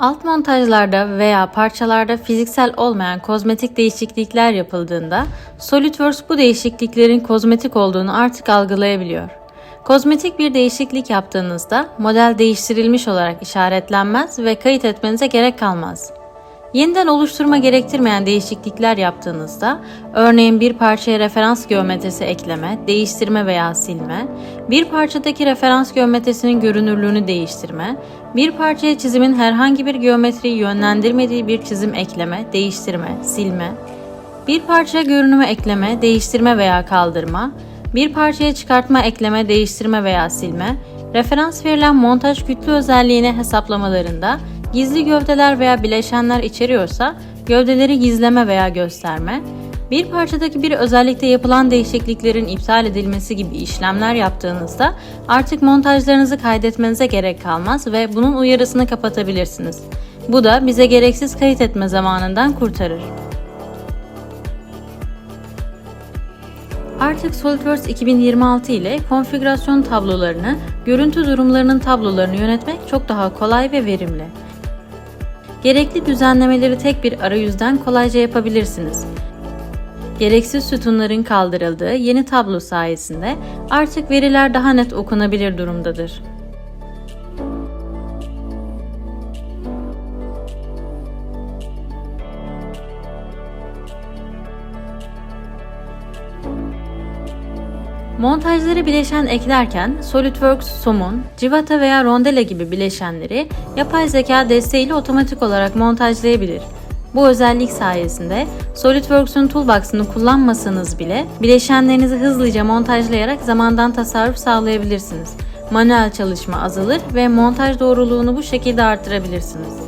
Alt montajlarda veya parçalarda fiziksel olmayan kozmetik değişiklikler yapıldığında SolidWorks bu değişikliklerin kozmetik olduğunu artık algılayabiliyor. Kozmetik bir değişiklik yaptığınızda model değiştirilmiş olarak işaretlenmez ve kayıt etmenize gerek kalmaz. Yeniden oluşturma gerektirmeyen değişiklikler yaptığınızda, örneğin bir parçaya referans geometrisi ekleme, değiştirme veya silme, bir parçadaki referans geometrisinin görünürlüğünü değiştirme, bir parçaya çizimin herhangi bir geometriyi yönlendirmediği bir çizim ekleme, değiştirme, silme, bir parçaya görünümü ekleme, değiştirme veya kaldırma, bir parçaya çıkartma, ekleme, değiştirme veya silme, referans verilen montaj kütle özelliğine hesaplamalarında gizli gövdeler veya bileşenler içeriyorsa gövdeleri gizleme veya gösterme, bir parçadaki bir özellikte yapılan değişikliklerin iptal edilmesi gibi işlemler yaptığınızda artık montajlarınızı kaydetmenize gerek kalmaz ve bunun uyarısını kapatabilirsiniz. Bu da bize gereksiz kayıt etme zamanından kurtarır. Artık SolidWorks 2026 ile konfigürasyon tablolarını, görüntü durumlarının tablolarını yönetmek çok daha kolay ve verimli. Gerekli düzenlemeleri tek bir arayüzden kolayca yapabilirsiniz. Gereksiz sütunların kaldırıldığı yeni tablo sayesinde artık veriler daha net okunabilir durumdadır. Montajları bileşen eklerken SolidWorks Somun, Civata veya Rondela gibi bileşenleri yapay zeka desteğiyle otomatik olarak montajlayabilir. Bu özellik sayesinde SolidWorks'un toolbox'ını kullanmasanız bile bileşenlerinizi hızlıca montajlayarak zamandan tasarruf sağlayabilirsiniz. Manuel çalışma azalır ve montaj doğruluğunu bu şekilde artırabilirsiniz.